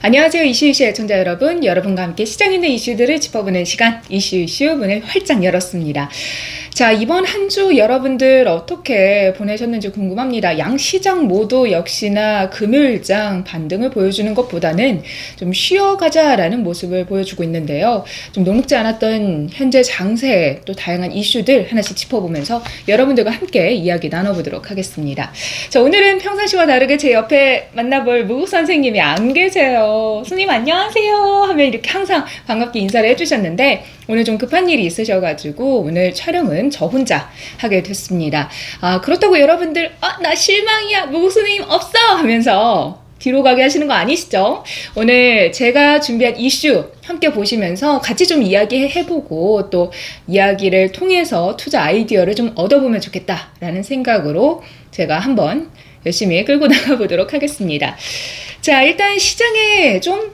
안녕하세요. 이슈 이슈 애청자 여러분. 여러분과 함께 시장 있는 이슈들을 짚어보는 시간 이슈 이슈 문을 활짝 열었습니다. 자, 이번 한 주 여러분들 어떻게 보내셨는지 궁금합니다. 양 시장 모두 역시나 금요일장 반등을 보여주는 것보다는 좀 쉬어가자라는 모습을 보여주고 있는데요. 좀 녹록지 않았던 현재 장세 또 다양한 이슈들 하나씩 짚어보면서 여러분들과 함께 이야기 나눠보도록 하겠습니다. 자, 오늘은 평상시와 다르게 제 옆에 만나볼 무국 선생님이 안 계세요. 선생님 안녕하세요 하면 이렇게 항상 반갑게 인사를 해주셨는데 오늘 좀 급한 일이 있으셔가지고 오늘 촬영은 저 혼자 하게 됐습니다. 아 그렇다고 여러분들 아 나 실망이야 무국 선생님 없어 하면서 뒤로 가게 하시는 거 아니시죠? 오늘 제가 준비한 이슈 함께 보시면서 같이 좀 이야기해보고 또 이야기를 통해서 투자 아이디어를 좀 얻어보면 좋겠다라는 생각으로 제가 한번 열심히 끌고 나가보도록 하겠습니다. 자, 일단 시장에 좀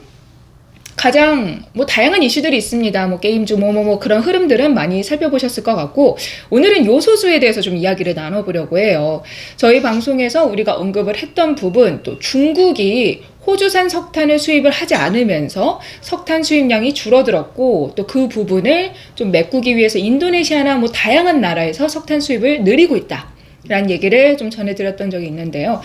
가장 뭐 다양한 이슈들이 있습니다. 뭐 게임주 뭐뭐 뭐 그런 흐름들은 많이 살펴보셨을 것 같고 오늘은 요소수에 대해서 좀 이야기를 나눠보려고 해요. 저희 방송에서 우리가 언급을 했던 부분 또 중국이 호주산 석탄을 수입을 하지 않으면서 석탄 수입량이 줄어들었고 또 그 부분을 좀 메꾸기 위해서 인도네시아나 뭐 다양한 나라에서 석탄 수입을 늘리고 있다. 라는 얘기를 좀 전해드렸던 적이 있는데요.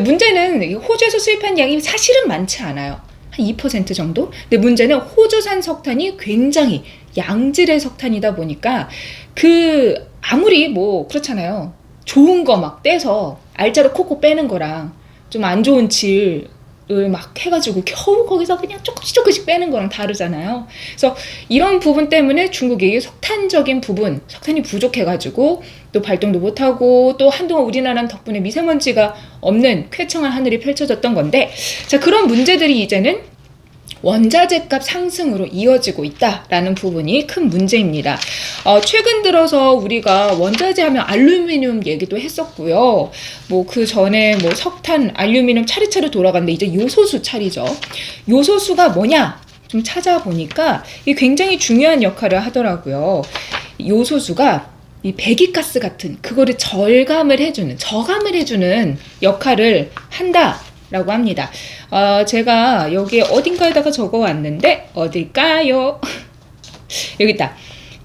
문제는 호주에서 수입한 양이 사실은 많지 않아요. 한 2% 정도? 근데 문제는 호주산 석탄이 굉장히 양질의 석탄이다 보니까 그 아무리 뭐 그렇잖아요. 좋은 거 막 떼서 알짜로 콕콕 빼는 거랑 좀 안 좋은 질을 막 해가지고 겨우 거기서 그냥 조금씩 조금씩 빼는 거랑 다르잖아요. 그래서 이런 부분 때문에 중국이 석탄적인 부분, 석탄이 부족해가지고 또 발동도 못하고 또 한동안 우리나라는 덕분에 미세먼지가 없는 쾌청한 하늘이 펼쳐졌던 건데 자 그런 문제들이 이제는 원자재 값 상승으로 이어지고 있다라는 부분이 큰 문제입니다. 어, 최근 들어서 우리가 원자재 하면 알루미늄 얘기도 했었고요. 뭐 그 전에 뭐 석탄, 알루미늄 차례차례 돌아갔는데 이제 요소수 차리죠. 요소수가 뭐냐? 좀 찾아보니까 이 굉장히 중요한 역할을 하더라고요. 요소수가 이 배기가스 같은 그거를 절감을 해주는 저감을 해주는 역할을 한다 라고 합니다. 어, 제가 여기 어딘가에다가 적어 왔는데 어딜까요? 여기 있다.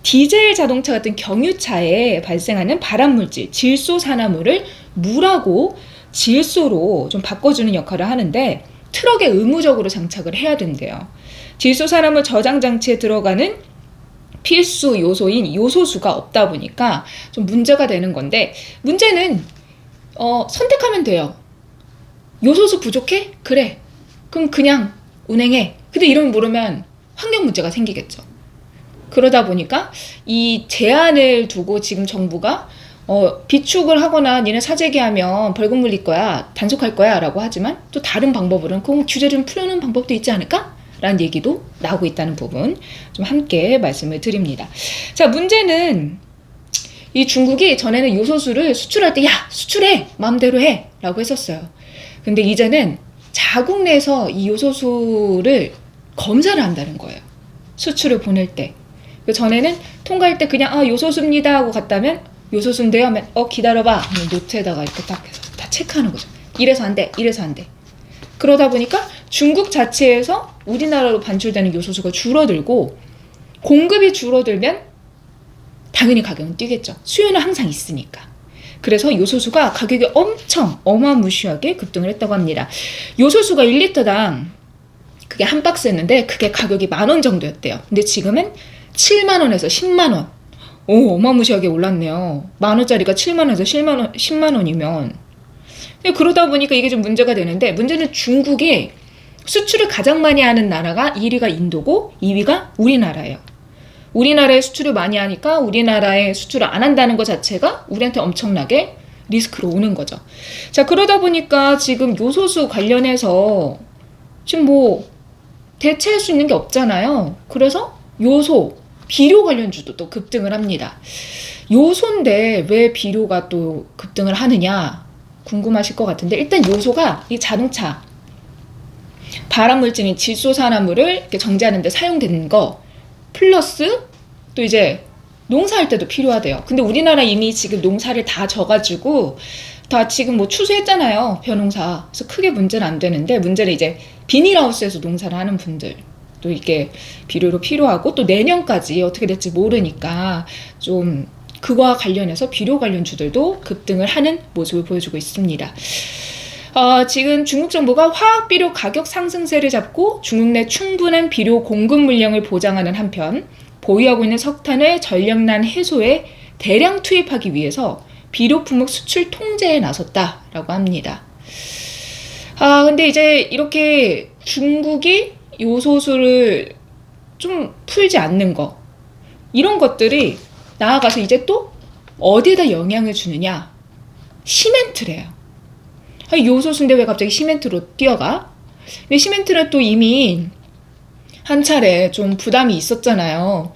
디젤 자동차 같은 경유차에 발생하는 발암물질, 질소 산화물을 물하고 질소로 좀 바꿔주는 역할을 하는데 트럭에 의무적으로 장착을 해야 된대요. 질소 산화물 저장 장치에 들어가는 필수 요소인 요소수가 없다 보니까 좀 문제가 되는 건데 문제는 어, 선택하면 돼요. 요소수 부족해? 그래. 그럼 그냥 운행해. 근데 이러면 모르면 환경 문제가 생기겠죠. 그러다 보니까 이 제한을 두고 지금 정부가 어, 비축을 하거나 니네 사재기하면 벌금 물릴 거야, 단속할 거야 라고 하지만 또 다른 방법으로는 그 규제를 풀는 방법도 있지 않을까? 라는 얘기도 나오고 있다는 부분 좀 함께 말씀을 드립니다. 자, 문제는 이 중국이 전에는 요소수를 수출할 때 야, 수출해! 마음대로 해! 라고 했었어요. 근데 이제는 자국 내에서 이 요소수를 검사를 한다는 거예요. 수출을 보낼 때. 그 전에는 통과할 때 그냥 아 요소수입니다 하고 갔다면 요소수인데요 하면 어 기다려봐 노트에다가 이렇게 딱 해서 다 체크하는 거죠. 이래서 안 돼, 이래서 안 돼. 그러다 보니까 중국 자체에서 우리나라로 반출되는 요소수가 줄어들고 공급이 줄어들면 당연히 가격은 뛰겠죠. 수요는 항상 있으니까. 그래서 요소수가 가격이 엄청 어마무시하게 급등을 했다고 합니다. 요소수가 1리터당 그게 한 박스였는데 그게 가격이 만 원 정도였대요. 근데 지금은 7만 원에서 10만 원. 오, 어마무시하게 올랐네요. 만 원짜리가 7만 원에서 10만 원, 10만 원이면. 그러다 보니까 이게 좀 문제가 되는데 문제는 중국이 수출을 가장 많이 하는 나라가 1위가 인도고 2위가 우리나라예요. 우리나라에 수출을 많이 하니까 우리나라에 수출을 안 한다는 것 자체가 우리한테 엄청나게 리스크로 오는 거죠. 자, 그러다 보니까 지금 요소수 관련해서 지금 뭐 대체할 수 있는 게 없잖아요. 그래서 요소, 비료 관련주도 또 급등을 합니다. 요소인데 왜 비료가 또 급등을 하느냐 궁금하실 것 같은데 일단 요소가 이 자동차 발암물질인 질소산화물을 정제하는 데 사용되는 거 플러스 또 이제 농사할 때도 필요하대요. 근데 우리나라 이미 지금 농사를 다 져가지고 다 지금 뭐 추수했잖아요. 벼농사. 그래서 크게 문제는 안 되는데 문제는 이제 비닐하우스에서 농사를 하는 분들 또 이게 비료로 필요하고 또 내년까지 어떻게 될지 모르니까 좀 그와 관련해서 비료 관련 주들도 급등을 하는 모습을 보여주고 있습니다. 어, 지금 중국 정부가 화학 비료 가격 상승세를 잡고 중국 내 충분한 비료 공급 물량을 보장하는 한편 보유하고 있는 석탄을 전력난 해소에 대량 투입하기 위해서 비료 품목 수출 통제에 나섰다라고 합니다. 아, 근데 이제 이렇게 중국이 요소수를 좀 풀지 않는 거 이런 것들이 나아가서 이제 또 어디에다 영향을 주느냐 시멘트래요. 요소수인데 왜 갑자기 시멘트로 뛰어가? 근데 시멘트는 또 이미 한 차례 좀 부담이 있었잖아요.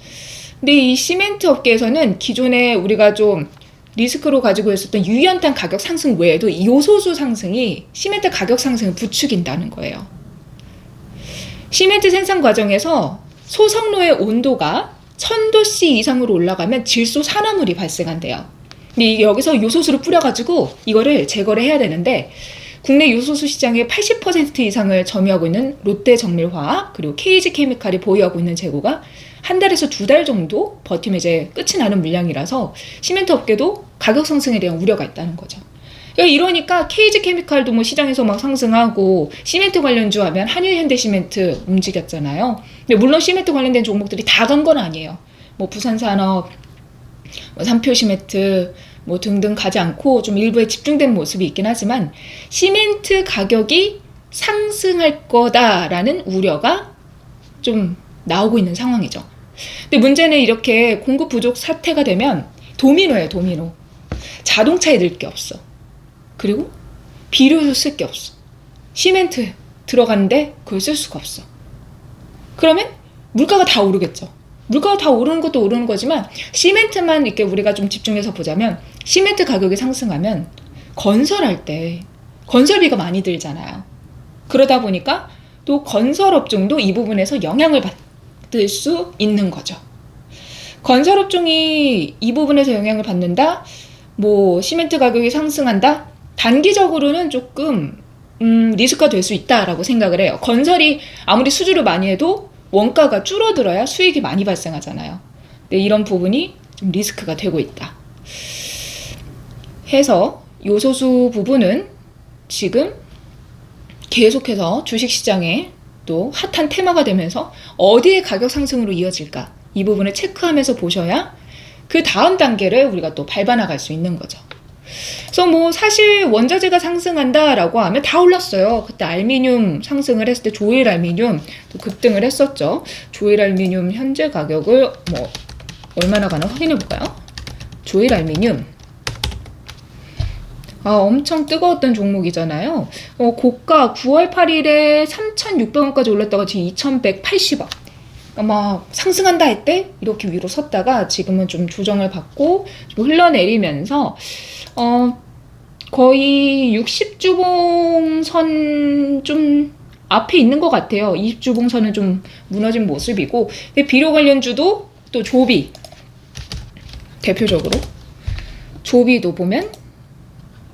근데 이 시멘트 업계에서는 기존에 우리가 좀 리스크로 가지고 있었던 유연탄 가격 상승 외에도 이 요소수 상승이 시멘트 가격 상승을 부추긴다는 거예요. 시멘트 생산 과정에서 소성로의 온도가 1000도씨 이상으로 올라가면 질소 산화물이 발생한대요. 근데 여기서 요소수를 뿌려가지고 이거를 제거를 해야 되는데 국내 요소수 시장의 80% 이상을 점유하고 있는 롯데 정밀화학 그리고 KG 케미칼이 보유하고 있는 재고가 한 달에서 두 달 정도 버티면 이제 끝이 나는 물량이라서 시멘트 업계도 가격 상승에 대한 우려가 있다는 거죠. 그러니까 이러니까 KG 케미칼도 뭐 시장에서 막 상승하고 시멘트 관련주 하면 한일 현대 시멘트 움직였잖아요. 근데 물론 시멘트 관련된 종목들이 다 간 건 아니에요. 뭐 부산산업, 뭐 삼표 시멘트 뭐 등등 가지 않고 좀 일부에 집중된 모습이 있긴 하지만 시멘트 가격이 상승할 거다라는 우려가 좀 나오고 있는 상황이죠. 근데 문제는 이렇게 공급 부족 사태가 되면 도미노예요, 도미노. 자동차에 넣을 게 없어. 그리고 비료도 쓸 게 없어. 시멘트 들어갔는데 그걸 쓸 수가 없어. 그러면 물가가 다 오르겠죠. 물가가 다 오르는 것도 오르는 거지만 시멘트만 이렇게 우리가 좀 집중해서 보자면 시멘트 가격이 상승하면 건설할 때 건설비가 많이 들잖아요. 그러다 보니까 또 건설업종도 이 부분에서 영향을 받을 수 있는 거죠. 건설업종이 이 부분에서 영향을 받는다? 뭐 시멘트 가격이 상승한다? 단기적으로는 조금 음, 리스크가 될 수 있다라고 생각을 해요. 건설이 아무리 수주를 많이 해도 원가가 줄어들어야 수익이 많이 발생하잖아요. 근데 이런 부분이 좀 리스크가 되고 있다. 해서 요소수 부분은 지금 계속해서 주식시장에 또 핫한 테마가 되면서 어디에 가격 상승으로 이어질까 이 부분을 체크하면서 보셔야 그 다음 단계를 우리가 또 밟아 나갈 수 있는 거죠. 그래서 뭐 사실 원자재가 상승한다라고 하면 다 올랐어요. 그때 알미늄 상승을 했을 때 조일 알미늄 또 급등을 했었죠. 조일 알미늄 현재 가격을 뭐 얼마나 가나 확인해 볼까요? 조일 알미늄 아, 엄청 뜨거웠던 종목이잖아요. 어, 고가 9월 8일에 3,600원까지 올랐다가 지금 2,180원. 막 상승한다 할 때 이렇게 위로 섰다가 지금은 좀 조정을 받고 좀 흘러내리면서 어 거의 60주봉선 좀 앞에 있는 것 같아요. 20주봉선은 좀 무너진 모습이고 근데 비료 관련주도 또 조비 대표적으로 조비도 보면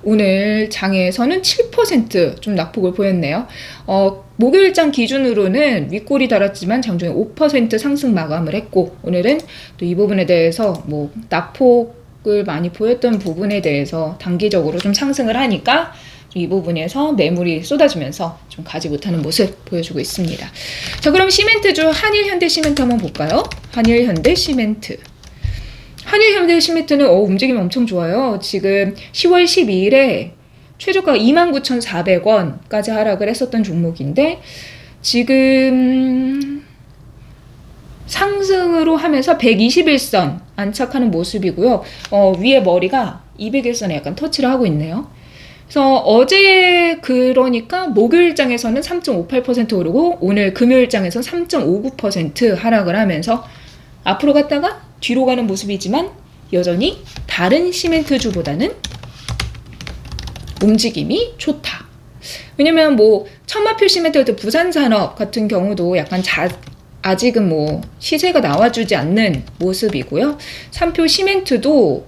오늘 장에서는 7%좀 낙폭을 보였네요. 어, 목요일장 기준으로는 윗골이 달았지만 장중에 5% 상승 마감을 했고 오늘은 또 이 부분에 대해서 뭐 낙폭을 많이 보였던 부분에 대해서 단기적으로 좀 상승을 하니까 이 부분에서 매물이 쏟아지면서 좀 가지 못하는 모습 보여주고 있습니다. 자, 그럼 시멘트주 한일 현대 시멘트 한번 볼까요? 한일 현대 시멘트. 한일 현대 시멘트는 어, 움직임이 엄청 좋아요. 지금 10월 12일에 최저가 29,400원까지 하락을 했었던 종목인데 지금 상승으로 하면서 121선 안착하는 모습이고요. 어, 위에 머리가 201선에 약간 터치를 하고 있네요. 그래서 어제 그러니까 목요일장에서는 3.58% 오르고 오늘 금요일장에서 3.59% 하락을 하면서 앞으로 갔다가 뒤로 가는 모습이지만 여전히 다른 시멘트주보다는 움직임이 좋다. 왜냐면 뭐 천마표 시멘트 같은 부산 산업 같은 경우도 약간 자, 아직은 뭐 시세가 나와주지 않는 모습이고요. 삼표 시멘트도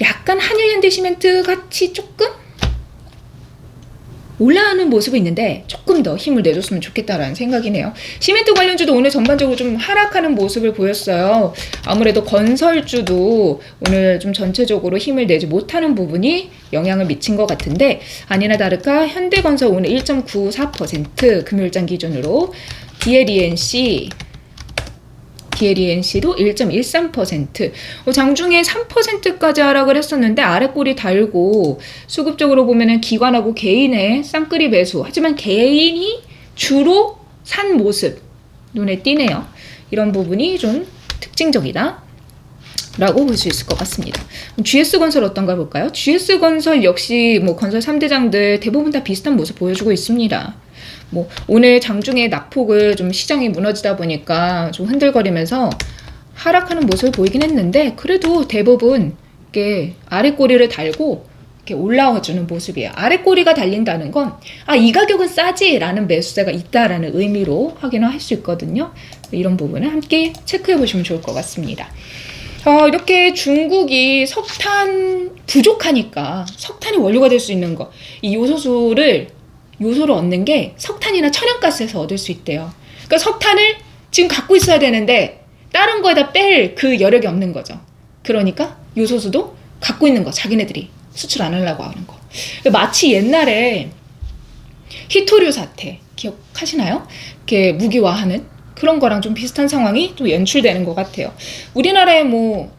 약간 한일현대 시멘트 같이 조금 올라가는 모습이 있는데 조금 더 힘을 내줬으면 좋겠다라는 생각이네요. 시멘트 관련주도 오늘 전반적으로 좀 하락하는 모습을 보였어요. 아무래도 건설주도 오늘 좀 전체적으로 힘을 내지 못하는 부분이 영향을 미친 것 같은데 아니나 다를까 현대건설 오늘 1.94% 금요일장 기준으로 DLENC DLENC도 1.13%. 어, 장중에 3%까지 하락을 했었는데 꼬리 달고 수급적으로 보면은 기관하고 개인의 쌍끌이 매수. 하지만 개인이 주로 산 모습 눈에 띄네요. 이런 부분이 좀 특징적이다. 라고 볼 수 있을 것 같습니다. GS건설 어떤가 볼까요? GS건설 역시 뭐 건설 3대장들 대부분 다 비슷한 모습 보여주고 있습니다. 뭐 오늘 장중에 낙폭을 좀 시장이 무너지다 보니까 좀 흔들거리면서 하락하는 모습을 보이긴 했는데 그래도 대부분 이렇게 아래 꼬리를 달고 이렇게 올라와 주는 모습이에요. 아래 꼬리가 달린다는 건 아 이 가격은 싸지라는 매수세가 있다라는 의미로 확인을 할 수 있거든요. 이런 부분을 함께 체크해 보시면 좋을 것 같습니다. 어, 이렇게 중국이 석탄 부족하니까 석탄이 원료가 될 수 있는 거, 이 요소수를 요소를 얻는 게 석탄이나 천연가스에서 얻을 수 있대요. 그러니까 석탄을 지금 갖고 있어야 되는데 다른 거에다 뺄 그 여력이 없는 거죠. 그러니까 요소수도 갖고 있는 거 자기네들이 수출 안 하려고 하는 거. 마치 옛날에 히토류 사태 기억하시나요? 이렇게 무기화하는 그런 거랑 좀 비슷한 상황이 좀 연출되는 것 같아요. 우리나라에 뭐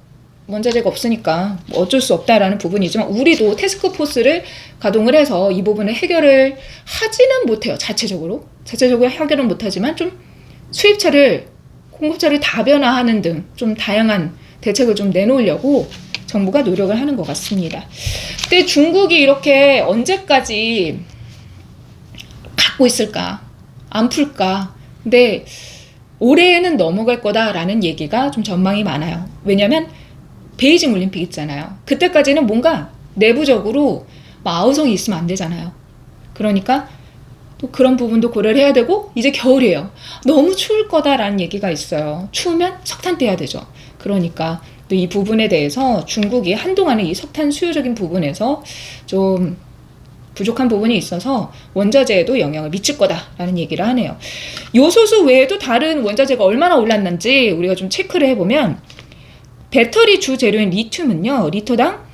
원자재가 없으니까 뭐 어쩔 수 없다라는 부분이지만 우리도 테스크포스를 가동을 해서 이 부분을 해결을 하지는 못해요. 자체적으로 자체적으로 해결은 못하지만 좀 수입차를 공급차를 다변화하는 등 좀 다양한 대책을 좀 내놓으려고 정부가 노력을 하는 것 같습니다. 근데 중국이 이렇게 언제까지 갖고 있을까? 안 풀까? 근데 올해에는 넘어갈 거다라는 얘기가 좀 전망이 많아요. 왜냐면 베이징 올림픽 있잖아요. 그때까지는 뭔가 내부적으로 뭐 아우성이 있으면 안 되잖아요. 그러니까 또 그런 부분도 고려를 해야 되고 이제 겨울이에요. 너무 추울 거다라는 얘기가 있어요. 추우면 석탄 떼야 되죠. 그러니까 또 이 부분에 대해서 중국이 한동안은 이 석탄 수요적인 부분에서 좀 부족한 부분이 있어서 원자재에도 영향을 미칠 거다라는 얘기를 하네요. 요소수 외에도 다른 원자재가 얼마나 올랐는지 우리가 좀 체크를 해보면 배터리 주 재료인 리튬은요, 리터당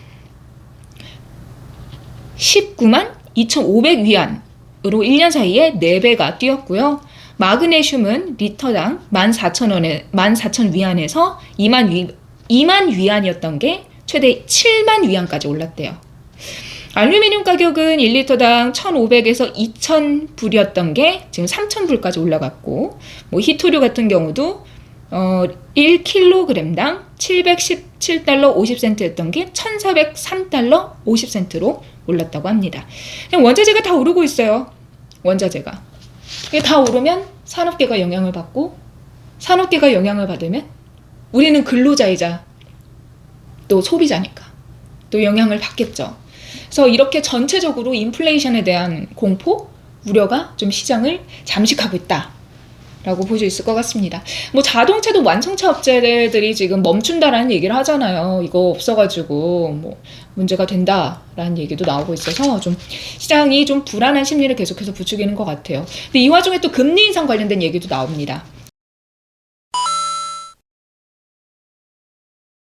19만 2,500위안으로 1년 사이에 4배가 뛰었고요. 마그네슘은 리터당 14,000원에 14,000위안에서 2만 위 2만 위안이었던 게 최대 7만 위안까지 올랐대요. 알루미늄 가격은 1리터당 1,500에서 2,000불이었던 게 지금 3,000불까지 올라갔고, 뭐 히토류 같은 경우도 어, 1kg당 717달러 50센트였던 게 1,403달러 50센트로 올랐다고 합니다. 원자재가 다 오르고 있어요. 원자재가. 이게 다 오르면 산업계가 영향을 받고 산업계가 영향을 받으면 우리는 근로자이자 또 소비자니까 또 영향을 받겠죠. 그래서 이렇게 전체적으로 인플레이션에 대한 공포, 우려가 좀 시장을 잠식하고 있다. 라고 볼 수 있을 것 같습니다. 뭐 자동차도 완성차 업체들이 지금 멈춘다라는 얘기를 하잖아요. 이거 없어가지고 뭐 문제가 된다라는 얘기도 나오고 있어서 좀 시장이 좀 불안한 심리를 계속해서 부추기는 것 같아요. 근데 이 와중에 또 금리 인상 관련된 얘기도 나옵니다.